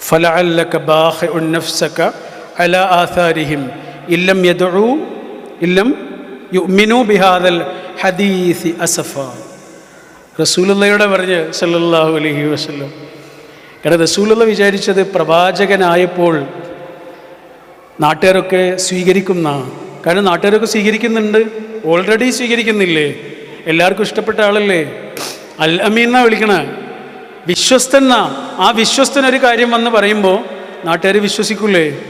فلعلك باخع نفسك على آثارهم إن لم يدعوا إن لم يؤمنوا بهذا الحديث أسفا റസൂലുള്ളയുടെ പറഞ്ഞ് സല്ലല്ലാഹു അലൈഹി വസല്ലം കാരണം റസൂലുള്ള വിചാരിച്ചത് പ്രവാചകനായപ്പോൾ നാട്ടുകാരൊക്കെ സ്വീകരിക്കുന്ന കാരണം നാട്ടുകാരൊക്കെ സ്വീകരിക്കുന്നുണ്ട് ഓൾറെഡി സ്വീകരിക്കുന്നില്ലേ എല്ലാവർക്കും ഇഷ്ടപ്പെട്ട ആളല്ലേ അൽ അമീൻ എന്നാ വിളിക്കണ വിശ്വസ്തൻ എന്നാ ആ വിശ്വസ്തൻ ഒരു കാര്യം വന്ന് പറയുമ്പോൾ നാട്ടുകാർ വിശ്വസിക്കൂലേ?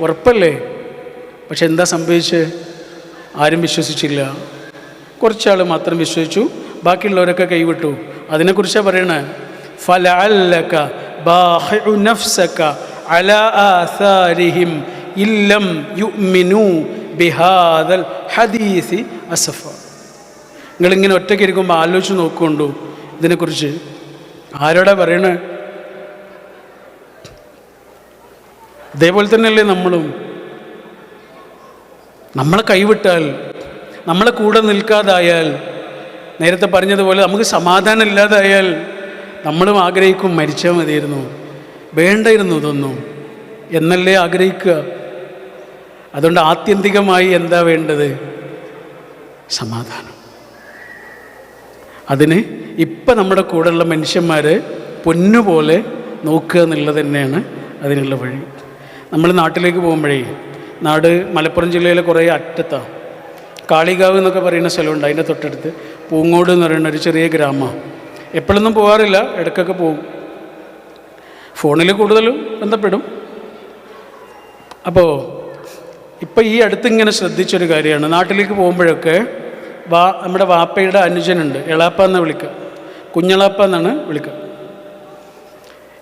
ഉറപ്പല്ലേ? പക്ഷെ എന്താ സംഭവിച്ചത് ആരും വിശ്വസിച്ചില്ല. കുറച്ചാൾ മാത്രം വിശ്വസിച്ചു. ബാക്കിയുള്ളവരൊക്കെ കൈവിട്ടു. അതിനെക്കുറിച്ചാണ് പറയണേ? ഫലഅല്ലക ബാഹിഉ നഫ്സക അലാ ഇല്ലം അസഫ. നിങ്ങളിങ്ങനെ ഒറ്റയ്ക്ക് ഇരിക്കുമ്പോൾ ആലോചിച്ച് നോക്കുകൊണ്ടു ഇതിനെക്കുറിച്ച്. ആരോടാ പറയണേ? ഇതേപോലെ തന്നെയല്ലേ നമ്മളും. നമ്മളെ കൈവിട്ടാൽ നമ്മളെ കൂടെ നിൽക്കാതായാൽ നേരത്തെ പറഞ്ഞതുപോലെ നമുക്ക് സമാധാനം ഇല്ലാതായാൽ നമ്മളും ആഗ്രഹിക്കും മരിച്ചാൽ മതിയായിരുന്നു. വേണ്ടായിരുന്നു ഇതൊന്നും. എന്നല്ലേ ആഗ്രഹിക്കുക? അതുകൊണ്ട് ആത്യന്തികമായി എന്താ വേണ്ടത്? സമാധാനം. അതിന് ഇപ്പം നമ്മുടെ കൂടെയുള്ള മനുഷ്യന്മാർ പൊന്നുപോലെ നോക്കുക എന്നുള്ളത് തന്നെയാണ് അതിനുള്ള വഴി. നമ്മൾ നാട്ടിലേക്ക് പോകുമ്പോഴേ നാട് മലപ്പുറം ജില്ലയിലെ കുറേ അറ്റത്താണ് കാളികാവ് എന്നൊക്കെ പറയുന്ന സ്ഥലമുണ്ട് അതിന്റെ തൊട്ടടുത്ത്. പൂങ്ങോട് എന്ന് പറയുന്ന ഒരു ചെറിയ ഗ്രാമമാണ് എപ്പോഴൊന്നും പോകാറില്ല ഇടയ്ക്കൊക്കെ പോകും. ഫോണിൽ കൂടുതലും ബന്ധപ്പെടും. അപ്പോൾ ഇപ്പോൾ ഈ അടുത്ത് ഇങ്ങനെ ശ്രദ്ധിച്ചൊരു കാര്യമാണ്. നാട്ടിലേക്ക് പോകുമ്പോഴൊക്കെ വാ നമ്മുടെ വാപ്പയുടെ അനുജനുണ്ട് എളാപ്പ എന്ന് വിളിക്കുക കുഞ്ഞളാപ്പ എന്നാണ് വിളിക്കുക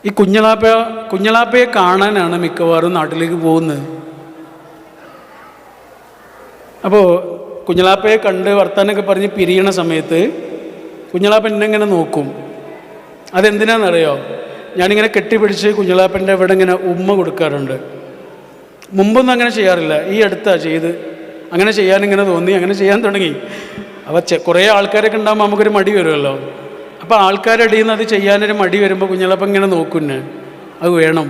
ഈ കുഞ്ഞളാപ്പ കുഞ്ഞളാപ്പയെ കാണാനാണ് മിക്കവാറും നാട്ടിലേക്ക് പോകുന്നത്. അപ്പോൾ കുഞ്ഞളാപ്പയെ കണ്ട് വർത്താനൊക്കെ പറഞ്ഞ് പിരിയണ സമയത്ത് കുഞ്ഞളാപ്പൻ എന്നെ ഇങ്ങനെ നോക്കും? അതെന്തിനാണെന്നറിയോ ഞാനിങ്ങനെ കെട്ടിപ്പിടിച്ച് കുഞ്ഞളാപ്പന്റെ ഇവിടെ ഇങ്ങനെ ഉമ്മ കൊടുക്കാറുണ്ട്. മുമ്പൊന്നും അങ്ങനെ ചെയ്യാറില്ല. ഈ അടുത്താ ചെയ്ത്. അങ്ങനെ ചെയ്യാനിങ്ങനെ തോന്നി അങ്ങനെ ചെയ്യാൻ തുടങ്ങി. അപ്പോൾ കുറേ ആൾക്കാരൊക്കെ ഉണ്ടാകുമ്പോൾ നമുക്കൊരു മടി വരുമല്ലോ. അപ്പോൾ ആൾക്കാരുടെ നിന്ന് അത് ചെയ്യാനൊരു മടി വരുമ്പോൾ കുഞ്ഞളപ്പം ഇങ്ങനെ നോക്കുന്ന അത് വേണം.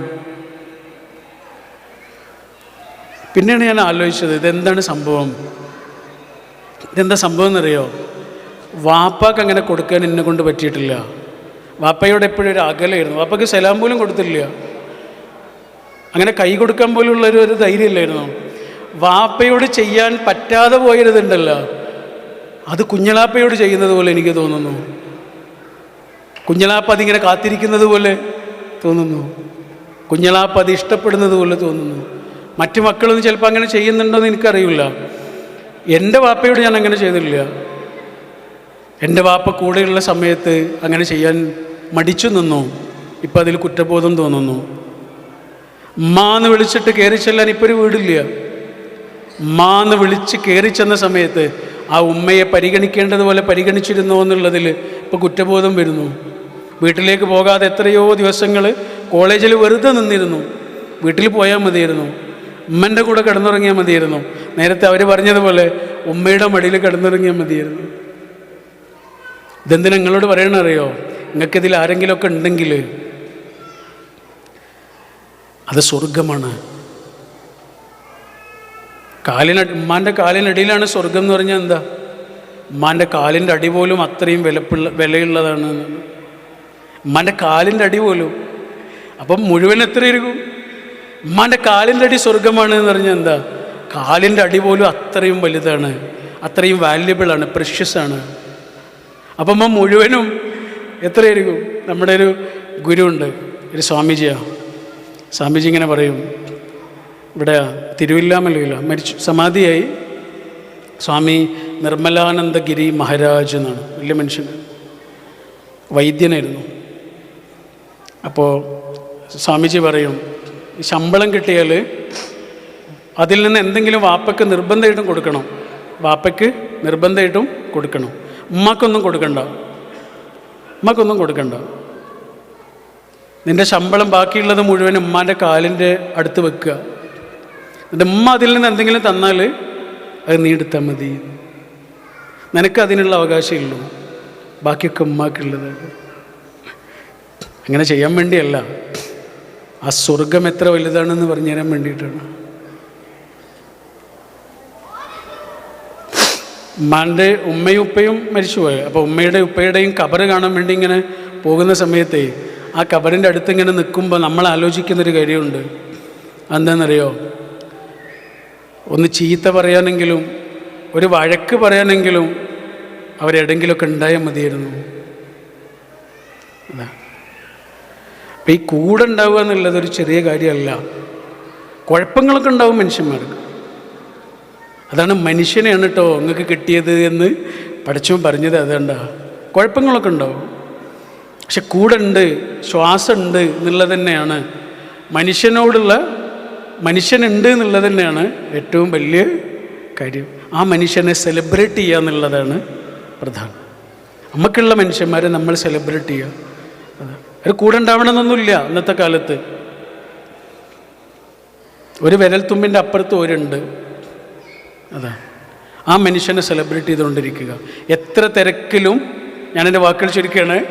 പിന്നെയാണ് ഞാൻ ആലോചിച്ചത് ഇതെന്താണ് സംഭവം? ഇതെന്താ സംഭവം എന്നറിയോ? വാപ്പാക്ക് അങ്ങനെ കൊടുക്കാൻ എന്നെ കൊണ്ട് പറ്റിയിട്ടില്ല. വാപ്പയോട് എപ്പോഴും ഒരു അകലായിരുന്നു. വാപ്പയ്ക്ക് സലാം പോലും കൊടുത്തില്ല അങ്ങനെ കൈ കൊടുക്കാൻ പോലുള്ള ഒരു ധൈര്യമില്ലായിരുന്നു. വാപ്പയോട് ചെയ്യാൻ പറ്റാതെ പോയതുണ്ടല്ലോ അത് കുഞ്ഞളാപ്പയോട് ചെയ്യുന്നത് പോലെ എനിക്ക് തോന്നുന്നു. കുഞ്ഞളാപ്പ ഇങ്ങനെ കാത്തിരിക്കുന്നത് പോലെ തോന്നുന്നു. കുഞ്ഞളാപ്പ അത് ഇഷ്ടപ്പെടുന്നത് പോലെ തോന്നുന്നു. മറ്റു മക്കളൊന്നും ചിലപ്പോൾ അങ്ങനെ ചെയ്യുന്നുണ്ടോയെന്ന് എനിക്കറിയില്ല. എന്റെ വാപ്പയോട് ഞാൻ അങ്ങനെ ചെയ്തില്ല എന്റെ വാപ്പ കൂടെയുള്ള സമയത്ത് അങ്ങനെ ചെയ്യാൻ മടിച്ചു നിന്നു. ഇപ്പം അതിൽ കുറ്റബോധം തോന്നുന്നു. മാന്ന് വിളിച്ചിട്ട് കയറി ചെല്ലാൻ ഇപ്പോൾ ഒരു വീടില്ല. മാന്ന് വിളിച്ച് കയറി ചെന്ന സമയത്ത് ആ ഉമ്മയെ പരിഗണിക്കേണ്ടതുപോലെ പരിഗണിച്ചിരുന്നു എന്നുള്ളതിൽ ഇപ്പോൾ കുറ്റബോധം വരുന്നു. വീട്ടിലേക്ക് പോകാതെ എത്രയോ ദിവസങ്ങൾ കോളേജിൽ വെറുതെ നിന്നിരുന്നു. വീട്ടിൽ പോയാൽ മതിയായിരുന്നു. ഉമ്മന്റെ കൂടെ കിടന്നുറങ്ങിയാൽ മതിയായിരുന്നു. നേരത്തെ അവർ പറഞ്ഞതുപോലെ ഉമ്മയുടെ മടിയിൽ കിടന്നുറങ്ങിയാൽ മതിയായിരുന്നു. ഇതെന്തിനാ നിങ്ങളോട് പറയണറിയോ? നിങ്ങൾക്കിതിൽ ആരെങ്കിലുമൊക്കെ ഉണ്ടെങ്കിൽ അത് സ്വർഗമാണ് കാലിന ഉമ്മാന്റെ കാലിനടിയിലാണ് സ്വർഗം എന്ന് പറഞ്ഞാൽ എന്താ? ഉമ്മാന്റെ കാലിന്റെ അടി പോലും അത്രയും വിലപ്പുള്ള വിലയുള്ളതാണ്. ഉമ്മാന്റെ കാലിന്റെ അടി പോലും. അപ്പം മുഴുവൻ എത്ര ഇരിക്കും? ഉമ്മാന്റെ കാലിന്റെ അടി സ്വർഗമാണ് എന്ന് പറഞ്ഞാൽ എന്താ? കാലിന്റെ അടി പോലും അത്രയും വലുതാണ്. അത്രയും വാല്യുബിളാണ് ആണ് പ്രഷ്യസ് ആണ്. അപ്പം അമ്മ മുഴുവനും എത്രയായിരിക്കും നമ്മുടെ ഒരു ഗുരുണ്ട് ഒരു സ്വാമിജിയാണ് സ്വാമിജി ഇങ്ങനെ പറയും ഇവിടെ തിരുവില്ലാമല്ലോ മരിച്ചു സമാധിയായി. സ്വാമി നിർമ്മലാനന്ദഗിരി മഹാരാജ് എന്നാണ് വലിയ മനുഷ്യൻ. വൈദ്യനായിരുന്നു. അപ്പോൾ സ്വാമിജി പറയും ശമ്പളം കിട്ടിയാൽ അതിൽ നിന്ന് എന്തെങ്കിലും വാപ്പയ്ക്ക് നിർബന്ധമായിട്ടും കൊടുക്കണം. വാപ്പയ്ക്ക് നിർബന്ധമായിട്ടും കൊടുക്കണം. ഉമ്മക്കൊന്നും കൊടുക്കണ്ട. ഉമ്മക്കൊന്നും കൊടുക്കണ്ട. നിന്റെ ശമ്പളം ബാക്കിയുള്ളത് മുഴുവൻ ഉമ്മാന്റെ കാലിന്റെ അടുത്ത് വെക്കുക. എന്നിട്ട് ഉമ്മ അതിൽ നിന്ന് എന്തെങ്കിലും തന്നാൽ അത് നീ എടുത്താൽ മതി. നിനക്ക് അതിനുള്ള അവകാശമുള്ളൂ ബാക്കിയൊക്കെ ഉമ്മാക്കുള്ളത്. അങ്ങനെ ചെയ്യാൻ വേണ്ടിയല്ല. ആ സ്വർഗം എത്ര വലുതാണെന്ന് പറഞ്ഞു തരാൻ വേണ്ടിയിട്ടാണ്. ഉമ്മാന്റെ ഉമ്മയും ഉപ്പയും മരിച്ചുപോയി. അപ്പോൾ ഉമ്മയുടെ ഉപ്പയുടെയും കബറ് കാണാൻ വേണ്ടി ഇങ്ങനെ പോകുന്ന സമയത്തെ ആ കബറിന്റെ അടുത്ത് ഇങ്ങനെ നിൽക്കുമ്പോൾ നമ്മൾ ആലോചിക്കുന്നൊരു കാര്യമുണ്ട്. എന്താണെന്നറിയോ ഒന്ന് ചീത്ത പറയാനെങ്കിലും ഒരു വഴക്ക് പറയാനെങ്കിലും അവരെവിടെങ്കിലുമൊക്കെ ഉണ്ടായാൽ മതിയായിരുന്നു. അതാ. അപ്പം ഈ കൂടെ ഉണ്ടാവുക എന്നുള്ളത് ഒരു ചെറിയ കാര്യമല്ല. കുഴപ്പങ്ങളൊക്കെ ഉണ്ടാവും മനുഷ്യന്മാർക്ക്. അതാണ് മനുഷ്യനെയാണ് കേട്ടോ നിങ്ങൾക്ക് കിട്ടിയത് എന്ന് പഠിച്ചവൻ പറഞ്ഞത് അതുകൊണ്ടാ. കുഴപ്പങ്ങളൊക്കെ ഉണ്ടാവും. പക്ഷെ കൂടെ ഉണ്ട് ശ്വാസമുണ്ട് എന്നുള്ളത് തന്നെയാണ്. മനുഷ്യനോടുള്ള മനുഷ്യനുണ്ട് എന്നുള്ളത് തന്നെയാണ് ഏറ്റവും വലിയ കാര്യം. ആ മനുഷ്യനെ സെലിബ്രേറ്റ് ചെയ്യുക എന്നുള്ളതാണ് പ്രധാനം. നമുക്കുള്ള മനുഷ്യന്മാരെ നമ്മൾ സെലിബ്രേറ്റ് ചെയ്യുക. അതാ. ഒരു കൂടെ ഉണ്ടാവണമെന്നൊന്നുമില്ല ഇന്നത്തെ കാലത്ത്. ഒരു വിരൽത്തുമ്പിന്റെ അപ്പുറത്ത് ഒരുണ്ട് അതാ. ആ മനുഷ്യനെ സെലിബ്രേറ്റ് ചെയ്തുകൊണ്ടിരിക്കുക. എത്ര തിരക്കിലും ഞാനെന്റെ വാക്കുകൾ ചുരുക്കുകയാണ്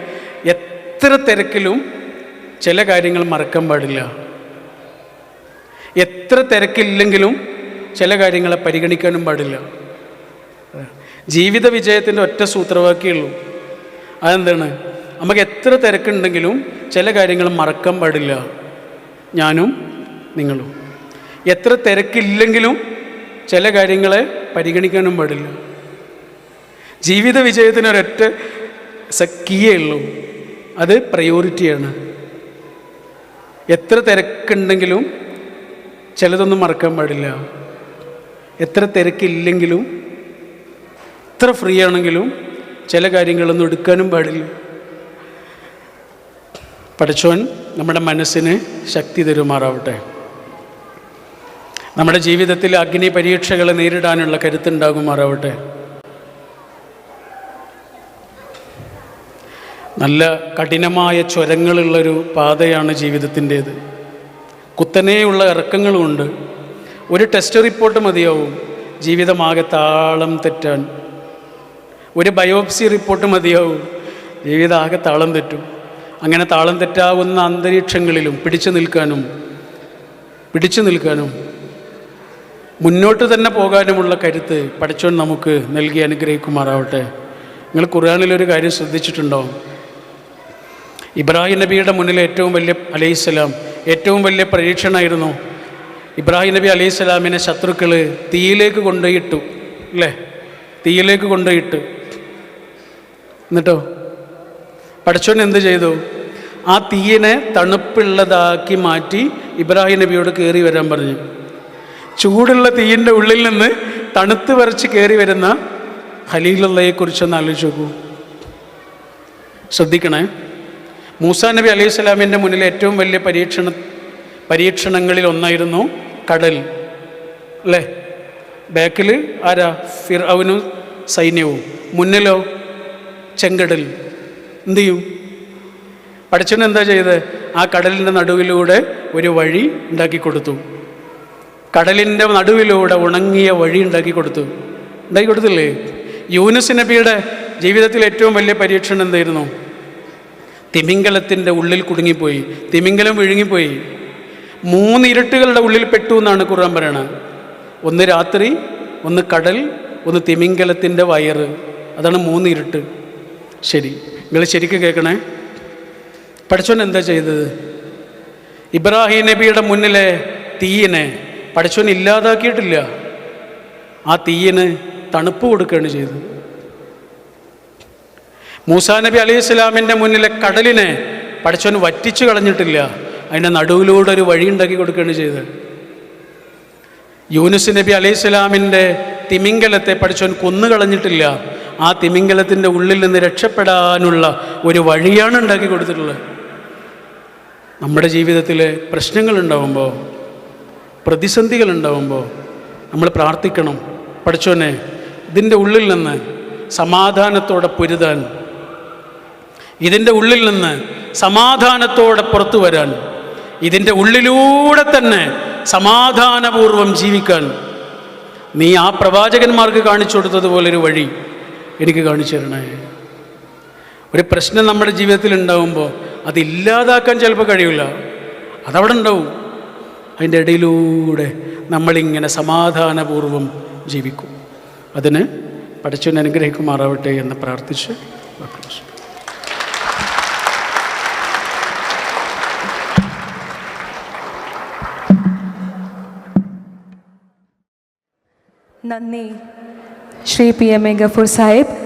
എത്ര തിരക്കിലും ചില കാര്യങ്ങൾ മറക്കാൻ പാടില്ല. എത്ര തിരക്കില്ലെങ്കിലും ചില കാര്യങ്ങളെ പരിഗണിക്കാനും പാടില്ല. ജീവിത വിജയത്തിന്റെ ഒറ്റ സൂത്രവാക്യമുള്ളൂ അതെന്താണ്? നമുക്ക് എത്ര തിരക്കുണ്ടെങ്കിലും ചില കാര്യങ്ങൾ മറക്കാൻ പാടില്ല. ഞാനും നിങ്ങളും. എത്ര തിരക്കില്ലെങ്കിലും ചില കാര്യങ്ങളെ പരിഗണിക്കാനും പാടില്ല. ജീവിത വിജയത്തിന് ഒരൊറ്റ സക്കിയേ ഉള്ളൂ. അത് പ്രയോറിറ്റിയാണ് എത്ര തിരക്കുണ്ടെങ്കിലും ചിലതൊന്നും മറക്കാൻ പാടില്ല. എത്ര തിരക്കില്ലെങ്കിലും എത്ര ഫ്രീ ആണെങ്കിലും ചില കാര്യങ്ങളൊന്നും എടുക്കാനും പാടില്ല. പഠിച്ചോൻ നമ്മുടെ മനസ്സിന് ശക്തി തരുമാറാവട്ടെ. നമ്മുടെ ജീവിതത്തിൽ അഗ്നി പരീക്ഷകളെ നേരിടാനുള്ള കരുത്തുണ്ടാകുമാറാവട്ടെ. നല്ല കഠിനമായ ചുരങ്ങളുള്ളൊരു പാതയാണ് ജീവിതത്തിന്റേത്. കുത്തനെയുള്ള ഇറക്കങ്ങളുമുണ്ട്. ഒരു ടെസ്റ്റ് റിപ്പോർട്ട് മതിയാവും. ജീവിതമാകെ താളം തെറ്റാൻ. ഒരു ബയോപ്സി റിപ്പോർട്ട് മതിയാവും. ജീവിതമാകെ താളം തെറ്റും. അങ്ങനെ താളം തെറ്റാവുന്ന അന്തരീക്ഷങ്ങളിലും പിടിച്ചു നിൽക്കാനും പിടിച്ചു നിൽക്കാനും മുന്നോട്ട് തന്നെ പോകാനുമുള്ള കരുത്ത് പഠിച്ചോൻ നമുക്ക് നൽകി അനുഗ്രഹിക്കുമാറാവട്ടെ. നിങ്ങൾ ഖുർആാനിലൊരു കാര്യം ശ്രദ്ധിച്ചിട്ടുണ്ടോ? ഇബ്രാഹിം നബിയുടെ മുന്നിൽ ഏറ്റവും വലിയ അലൈഹിസ്സലാം ഏറ്റവും വലിയ പരീക്ഷണമായിരുന്നു ഇബ്രാഹിം നബി അലൈഹിസ്സലാമിനെ ശത്രുക്കൾ തീയിലേക്ക് കൊണ്ടുപോയിട്ടു അല്ലേ? തീയിലേക്ക് കൊണ്ടുപോയിട്ട്. എന്നിട്ടോ? പഠിച്ചോൻ എന്ത് ചെയ്തു? ആ തീയിനെ തണുപ്പുള്ളതാക്കി മാറ്റി ഇബ്രാഹിം നബിയോട് കയറി വരാൻ പറഞ്ഞു. ചൂടുള്ള തീയിന്റെ ഉള്ളിൽ നിന്ന് തണുത്ത് വരച്ച് കയറി വരുന്ന ഖലീലുള്ളയെക്കുറിച്ചൊന്ന് ആലോചിച്ച് നോക്കൂ. ശ്രദ്ധിക്കണേ. മൂസാ നബി അലൈഹി സ്വലാമിന്റെ മുന്നിൽ ഏറ്റവും വലിയ പരീക്ഷണ പരീക്ഷണങ്ങളിൽ ഒന്നായിരുന്നു കടൽ. അല്ലേ? ബാക്കിൽ ആരാ? ഫിർ അവനും സൈന്യവും. മുന്നിലോ ചെങ്കടൽ. എന്തു ചെയ്യും? പഠിച്ചവൻ എന്താ ചെയ്ത്? ആ കടലിന്റെ നടുവിലൂടെ ഒരു വഴി ഉണ്ടാക്കി കൊടുത്തു. കടലിന്റെ നടുവിലൂടെ ഉണങ്ങിയ വഴി ഉണ്ടാക്കി കൊടുത്തു. ഉണ്ടാക്കി കൊടുത്തില്ലേ? യൂനുസ് നബിയുടെ ജീവിതത്തിൽ ഏറ്റവും വലിയ പരീക്ഷണം എന്തായിരുന്നു? തിമിംഗലത്തിന്റെ ഉള്ളിൽ കുടുങ്ങിപ്പോയി. തിമിംഗലം വിഴുങ്ങിപ്പോയി. മൂന്ന് ഇരുട്ടുകളുടെ ഉള്ളിൽ പെട്ടു എന്നാണ് ഖുർആൻ പറയണത്. ഒന്ന് രാത്രി ഒന്ന് കടൽ ഒന്ന് തിമിംഗലത്തിന്റെ വയറ്. അതാണ് മൂന്ന് ഇരുട്ട്. ശരി. നിങ്ങൾ ശരിക്കും കേൾക്കണേ? പഠിച്ചോൻ എന്താ ചെയ്തത്? ഇബ്രാഹിം നബിയുടെ മുന്നിലെ തീയിനെ പഠിച്ചോൻ ഇല്ലാതാക്കിയിട്ടില്ല. ആ തീയിന് തണുപ്പ് കൊടുക്കുകയാണ് ചെയ്തത്. മൂസാ നബി അലൈഹി ഇസ്ലാമിന്റെ മുന്നിലെ കടലിനെ പഠിച്ചോൻ വറ്റിച്ചു കളഞ്ഞിട്ടില്ല. അതിന്റെ നടുവിലൂടെ ഒരു വഴി ഉണ്ടാക്കി കൊടുക്കുകയാണ് ചെയ്തത്. യൂനുസ് നബി അലൈഹി സ്വലാമിന്റെ തിമിംഗലത്തെ പഠിച്ചോൻ കൊന്നു കളഞ്ഞിട്ടില്ല. ആ തിമിംഗലത്തിന്റെ ഉള്ളിൽ നിന്ന് രക്ഷപ്പെടാനുള്ള ഒരു വഴിയാണ് ഉണ്ടാക്കി കൊടുത്തിട്ടുള്ളത്. നമ്മുടെ ജീവിതത്തിൽ പ്രശ്നങ്ങളുണ്ടാവുമ്പോൾ പ്രതിസന്ധികളുണ്ടാവുമ്പോൾ നമ്മൾ പ്രാർത്ഥിക്കണം. പഠിച്ചോനെ ഇതിന്റെ ഉള്ളിൽ നിന്ന് സമാധാനത്തോടെ പൊരുതാൻ ഇതിന്റെ ഉള്ളിൽ നിന്ന് സമാധാനത്തോടെ പുറത്തു വരാൻ ഇതിന്റെ ഉള്ളിലൂടെ തന്നെ സമാധാനപൂർവം ജീവിക്കാൻ നീ ആ പ്രവാചകന്മാർക്ക് കാണിച്ചു കൊടുത്തതുപോലൊരു വഴി എനിക്ക് കാണിച്ചു തരണേ. ഒരു പ്രശ്നം നമ്മുടെ ജീവിതത്തിൽ ഉണ്ടാകുമ്പോൾ അതില്ലാതാക്കാൻ ചിലപ്പോൾ കഴിയില്ല. അതവിടെ ഉണ്ടാവും. അതിന്റെ ഇടയിലൂടെ നമ്മളിങ്ങനെ സമാധാനപൂർവം ജീവിക്കും. അതിന് പഠിച്ചവൻ അനുഗ്രഹിക്കുമാറാവട്ടെ എന്ന് പ്രാർത്ഥിച്ച്. നന്ദി. Shri P M A Gafoor Saheb.